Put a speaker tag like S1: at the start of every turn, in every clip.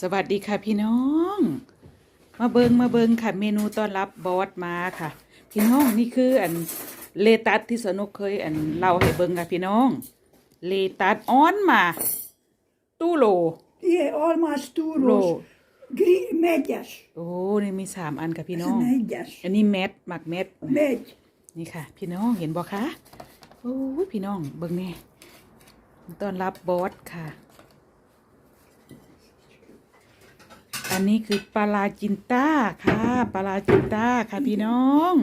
S1: สวัสดีค่ะพี่น้อง มาเบิงมาเบิงค่ะ เมนูต้อนรับบอสมาค่ะ พี่น้องนี่คืออันเลตัสที่สนุกเคยอันเล่าให้เบิงค่ะพี่น้อง เลตัสอ้อนมา ตู้โล
S2: Die är almas
S1: Rå.
S2: storos. Gri, medjas.
S1: โอ้นี่มีสามอันค่ะพี่น้อง
S2: Medjas.
S1: อันนี้เม็ดหมักเม็ด
S2: Med.
S1: นี่ค่ะ พี่น้องเห็นบ่คะโอ้ยพี่น้องเบิ่งแน่ต้อนรับบอสค่ะ อันนี้คือปลาจินต้าค่ะ ปลาจินต้าค่ะพี่น้อง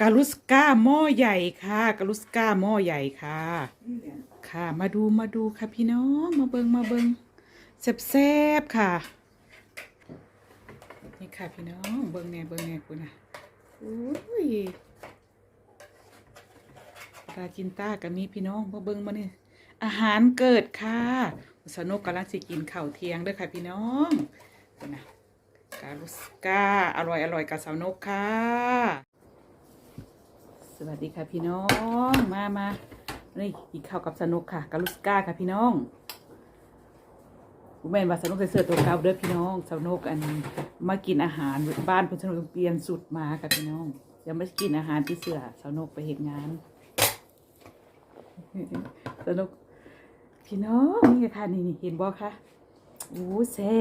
S1: กาลุสก้าหม้อใหญ่ค่ะกาลุสก้าหม้อใหญ่ค่ะ ค่ะ มาดูมาดูค่ะพี่น้องมาเบิงมาเบิงแซ่บๆค่ะนี่ค่ะพี่น้องเบิงแน่เบิงแน่คุณนะโอ้ยปลาจินต้ากับมีพี่น้องมาเบิงมาเนี่อาหารเกิดค่ะ สนุกกำลังสิกินข้าวเที่ยงเด้วยค่ะพี่น้องนะกาลุสกาอร่อยอร่อยกับสาวนกค่ะ สวัสดีค่ะพี่น้องมามานี่กินข้าวกับสนุกค่ะกาลุสกาค่ะพี่น้องแม่นว่าสนุกใส่เสื้อตัวเก่าเด้อพี่น้องสนุกอันมากินอาหารบ้านเพิ่นสนุกเปลี่ยนสุดมาค่ะพี่น้องยังไม่กินอาหารที่เสื้อสนุกไปเห็นงานสนุก พี่น้องนี่ค่ะนี่นี่เห็นบ่คะโอ้แซ่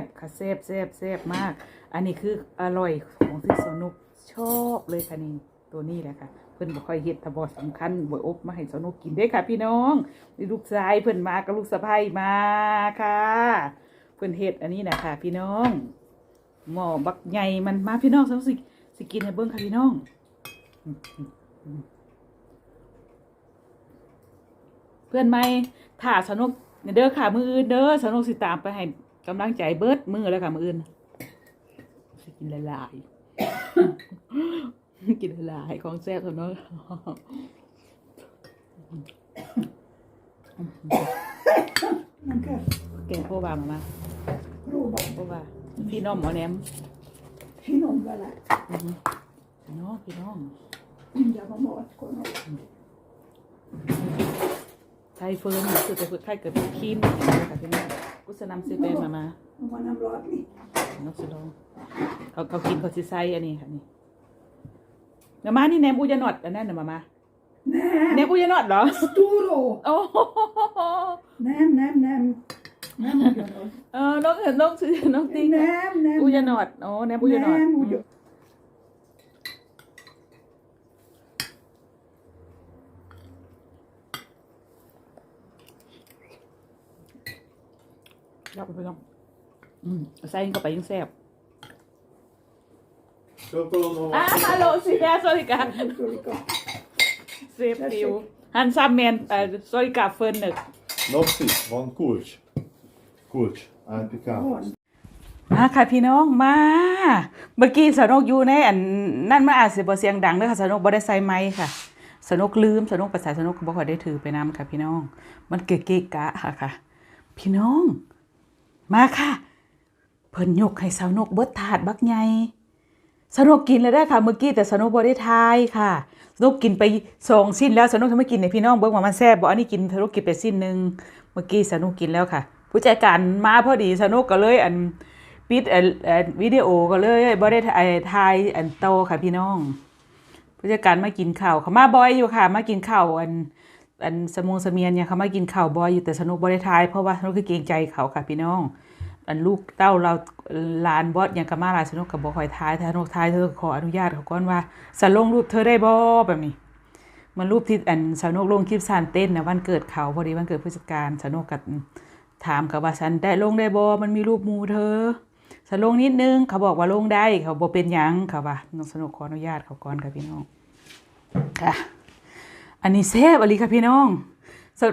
S1: บค่ะแซ่บแซ่บแซ่บมาก อันนี้คืออร่อยของที่สนุกชอบเลยค่ะนี่ตัวนี้แหละค่ะเพิ่นบ่ค่อยเฮ็ดถ้าบ่สำคัญบ่อบมาให้สนุกกินเด้ค่ะ พี่น้องนี่ลูกชายเพิ่นมากับลูกสะใภ้มาค่ะ เพิ่นเฮ็ดอันนี้นะค่ะพี่น้องหม้อบักใหญ่มันมาพี่น้องสนุกสิสิกินให้เบิ่งค่ะพี่น้อง เพื่อนไม่ถ่าสนุกเด้อค่ะมืออื่นเด้อสนุกสิตามไปให้กำลังใจเบิดมือแล้วค่ะมืออื่นสิกินหลายๆกินหลายๆของแซ่บสนุก
S2: Man kan
S1: แกงโพวามามา
S2: prova
S1: โพวาพี่น้องหมอแหนม
S2: finomvällä.
S1: พี่น้องพี่น้อง
S2: Ja, vad mat kommer.
S1: ไท ยเฟิร์นรู้สึกจะฝึกไทยเกิดเป็นคีมนะคะพี่น้องกุศนำซีเปนมามา
S2: Om man har lagning.
S1: นกสลองเขาเขากินเขาสิไซอันนี้ค่ะนี่เดี๋ยวมานี่แหนมอุยานอดอันนั้นน่ะมามาแหน
S2: Nej,
S1: มอุยานอดเหรอ
S2: storo.
S1: โอ้โห
S2: Nem, nem, nem. Nem ugyanaz.
S1: เออน้องเห็นน้องซื้อน้องติ๊ง
S2: Nem, nem.
S1: อุยานอดโอ้แหนมอุยานอด
S2: Nem,
S1: อืม
S2: ugyanaz.
S1: ยับไปน้องอืมใส่เข้าไปยิ่งแซ่บ
S3: Chocolade
S1: อะฮัลโหลสิแกสวัสดีค่ะ
S2: Tulika.
S1: เซฟดิวฮันซัมแมนเอ่อสวัสดีค่ะเฟิร์นหนึ่ง
S3: Nopsi, van kulcs. Kulcs, antikám.
S2: On.
S1: มาค่ะพี่น้องมา เมื่อกี้สนุกอยู่ในอันนั่นมันอาจสิบ่เสียงดังเด้อค่ะสนุกบ่ได้ใส่ไมค์ค่ะ สนุกลืมสนุกภาษาสนุกก็บ่ค่อยได้ถือไปนํค่ะพี่น้อง มันเกะเกะกะค่ะค่ะ พี่น้อง มาค่ะ เพิ่นยกให้สาวนกเบิดถาดบักใหญ่สนุกกินเลยได้ค่ะเมื่อกี้แต่สนุกบ่ได้ทายค่ะ สนุกกินไปสองสิ้นแล้วสนุกทำไมกินให้พี่น้องเบิ่งว่ามันแซ่บบ่อันนี้กินสนุกกินไปสิ้นหนึงเมื่อกี้สนุกกินแล้วค่ะ ผู้จัดการมาพอดีสนุกก็เลยอันปิดเอ่อวิดีโอก็เลยบ่ได้ถ่ายถ่ายอันโตค่ะพี่น้อง ผู้จัดการมากินข้าวเขามาบ่อยอยู่ค่ะ มากินข้าวอัน อันสมงสมียนเนี่ยเขามากินข้าวบ่อยอยู่แต่สนุกบ่ได้าย เพราะว่าสนุกคือเกรงใจเขาค่ะพี่น้อง อันลูกเต้าเราลานบอสยังก็มาลายสนุกกับบ่ค่อยถ่ายถ้าสนุกถ่ายเธอขออนุญาตเขาก่อนว่าสลงรูปเธอได้บ่แบบนี้ มันรูปที่อันสนุกลงคลิปซานเต้นนะวันเกิดเขาพอดีวันเกิดผู้จัดการสนุกกับถามเขาว่าฉันได้ลงได้บ่มันมีรูปมูเธอสลงนิดนึงเขาบอกว่าลงได้เขาบอกเป็นยังเขาว่าน้องสนุกขออนุญาตเขาก่อนค่ะพี่น้องค่ะ อันนี้แซ่บอะไรค่ะพี่น้อง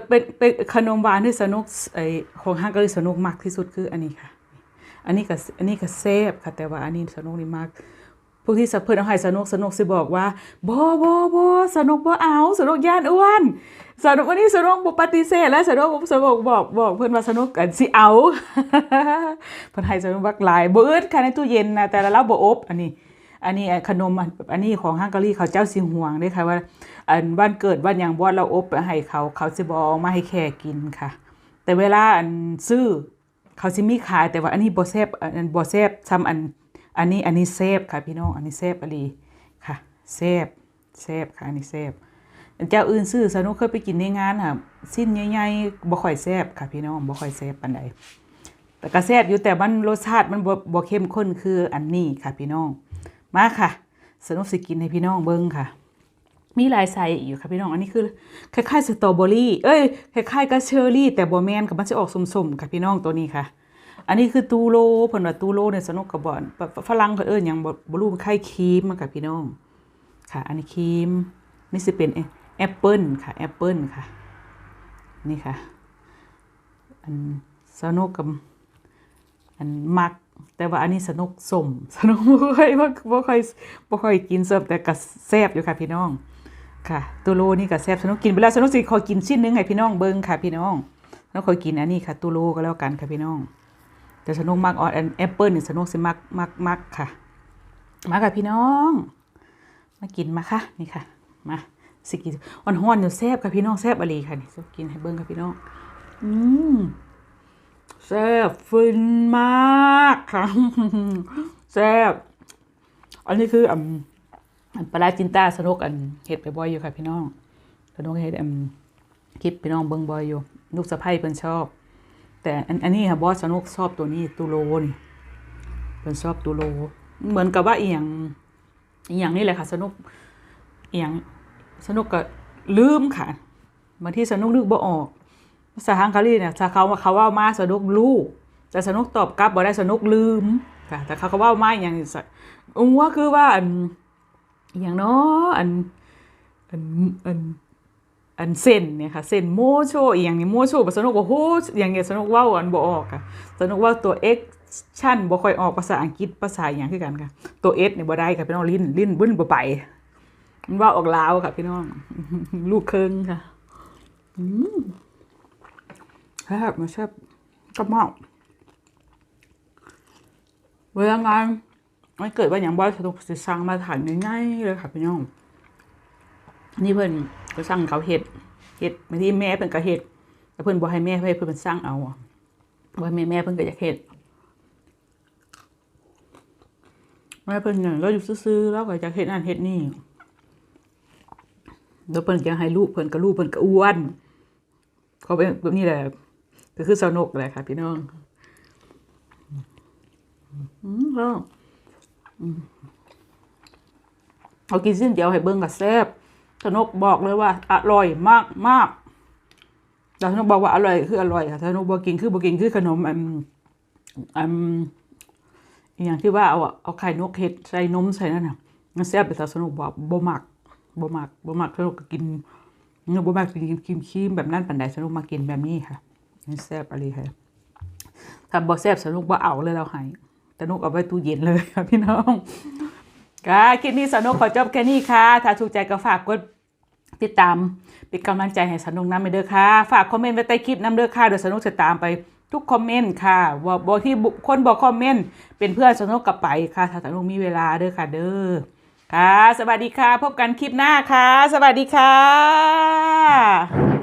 S1: เป็นเป็นขนมหวานที่สนุกไอของฮังการีสนุกมากที่สุดคืออันนี้ค่ะ อันนี้ก็อันนี้ก็แซ่บค่ะแต่ว่าอันนี้สนุกนี่มากพวกที่สะเพิ่อนเอาให้สนุกสนุกสิบอกว่าบ่บ่บ่สนุกบ่เอาสนุกย่านอ้วนสนุกวันนี้สนุกบ่ปฏิเสธและสนุกสนุกบอกบอกเพิ่อนว่าสนุกกันสิเอาเพิ่อนให้สนุกบักหลายเบ่อึดค่ะในตู้เย็นนะแต่ละเราบ่อบอันนี้ อันนี้ขนมอันนี้ของฮังการีเขาเจ้าสิห่วงเด้ค่ะว่าอันวันเกิดวันหยังบ่เราอบให้เขาเขาสิบ่เอามาให้แค่กินค่ะ แต่เวลาอันซื้อเขาสิมีขายแต่ว่าอันนี้บ่แซ่บอันบ่แซ่บซ้ำอันอันนี้อันนี้แซ่บค่ะพี่น้องอันนี้แซ่บอหลีค่ะแซ่บแซ่บค่ะอันนี้แซ่บเจ้าอื่นซื้อสนุกเคยไปกินในงานค่ะ สิ้นใหญ่ๆบ่ค่อยแซบค่ะพี่น้องบ่ค่อยแซบปานใดแต่ก็แซบอยู่แต่มันรสชาติมันบ่บ่เข้มข้นคืออันนี้ค่ะพี่น้อง มาค่ะสนุกสิกินให้พี่น้องเบิ่งค่ะ มีหลายไซส์อยู่ค่ะพี่น้อง อันนี้คือคล้ายๆสตรอเบอรี่ เอ้ยคล้ายๆกับเชอร์รี่ แต่บ่แมนค่ะมันจะออกสมๆค่ะพี่น้องตัวนี้ค่ะ อันนี้คือตูโรเพิ่นว่าตูโรเนี่ยสนุกกับบอนฝรั่งเขาเอิ้นหยังบ่บ่รู้มันคล้ายครีมอะค่ะพี่น้องค่ะ อันนี้ครีมนี่สิเป็นแอปเปิลค่ะแอปเปิลค่ะ นี่ค่ะ อันสนุกกับอันมัก แต่ว่าอันนี้สนุกสมสนุกบ่ค่อยบ่บ่ค่อยบ่ค่อยกินเสิร์ฟแต่ก็แซ่บอยู่ค่ะพี่น้อง ค่ะตูโรนี่ก็แซ่บสนุกกินไปแล้วสนุกสิขอกินชิ้นหนึงให้พี่น้องเบิ่งค่ะพี่น้องแล้วขอกินอันนี้ค่ะตูโรก็แล้วกันค่ะพี่น้อง แต่สนุกมักออนแอปเปิ้ลนี่สนุกสิมักมักมักค่ะ มาค่ะพี่น้อง มากินมาค่ะนี่ค่ะ มาสิกินอ่อนหอนอยู่แซ่บค่ะพี่น้องแซ่บอหลีค่ะนี่กินให้เบิ่งค่ะพี่น้องอืม แซ่บฟินมากค่ะแซ่บอันนี้คืออันปลาจินต้าสนุกอันเฮ็ดไปบ่อยอยู่ค่ะพี่น้องสนุกเฮ็ดอันคลิปพี่น้องเบิ่งบ่อยอยู่ลูกสะใภ้เพิ่นชอบ แต่อันอันนี้ค่ะบอสสนุกชอบตัวนี้ตูโรนี่เพิ่นชอบตูโรเหมือนกับว่าเอียังอียงนี่แหละค่ะ สนุกเอียงสนุกก็ลืมค่ะบางที่สนุกนึกบ่ออก ภาษาฮังการีเนี่ยถ้าเขาเขาว่ามาสนุกรู้แต่สนุกตอบกลับบ่ได้สนุกลืมค่ะแต่เขาก็ว่ามาอย่างอุ้งว่าคือว่าอันอย่างเนาะอันอันอันอันเส้นเนี่ยค่ะเส้นโมโชอีอย่างนี้โมโชบ่สนุกว่าโหอย่างเงี้ยสนุกว่าอันบ่ออกค่ะสนุกว่าตัว x ชั่นบ่ค่อยออกภาษาอังกฤษภาษาอย่างคือกันค่ะ ตัว s เนี่ยบ่ได้ค่ะพี่น้องลิ้นลิ้นบึ้นบ่ไปมันว่าออกลาวค่ะพี่น้อง ลูกเคิงค่ะ แซ่บมาแซ่บก็เมาเวลางานมันเกิดว่าอย่างบ่อยสนุกสิสั่งมาถ่ายง่ายๆเลยค่ะพี่น้องนี่เพิ่อนก็สั่งเขาเห็ดเห็ดบางทีแม่เพิ่นก็เห็ดแต่เพิ่อนบ่ให้แม่ให้เพิ่นเป็นสั่งเอาอะบ่ให้แม่แม่เพิ่นก็อยากเห็ดแม่เพิ่อนเนี่ยเราอยู่ซื่อๆแล้วก็อยากเห็ดนั่นเห็ดนี่แล้วเพิ่อนจะให้ลูกเพิ่อนก็ลูกเพิ่อนก็อ้วนเขาเป็นแบบนี้แหละ ก็คือสนุกแหละค่ะ พี่น้องอืมก็อืมเอากินสิ้นเดียวให้เบิ้งกับแซ่บสนุกบอกเลยว่า อร่อยมากมากแต่สนุกบอกว่าอร่อยคืออร่อยค่ะสนุกบอกกินคือบอกกินคือขนมอันอันอย่างที่ว่าเอาเอาไข่นกเห็ดใส่นมใส่นั่นน่ะมันแซ่บแต่สนุกบอกบ่มักบ่มักบ่มักสนุกก็กินเนื้อบ่มากกินครีมครีมแบบนั้นปันใดสนุกมากินแบบนี้ค่ะ นี่แซ่บอะไรค่ะถ้าบ่แซ่บสนุกบ่เอาเลยเราให้สนุกเอาไว้ตู้เย็นเลยค่ะพี่น้องค่ะคลิปนี้สนุกขอจบแค่นี้ค่ะ ถ้าถูกใจก็ฝากกดติดตามเป็นกำลังใจให้สนุกน้ำไปเด้อค่ะ ฝากคอมเมนต์ไว้ใต้คลิปน้ำเด้อค่ะเดี๋ยวสนุกจะตามไปทุกคอมเมนต์ค่ะว่าบ่ที่คนบอกคอมเมนต์เป็นเพื่อนสนุกกับไปค่ะ ถ้าสนุกมีเวลาเด้อค่ะ เด้อค่ะ สวัสดีค่ะ พบกันคลิปหน้าค่ะ สวัสดีค่ะ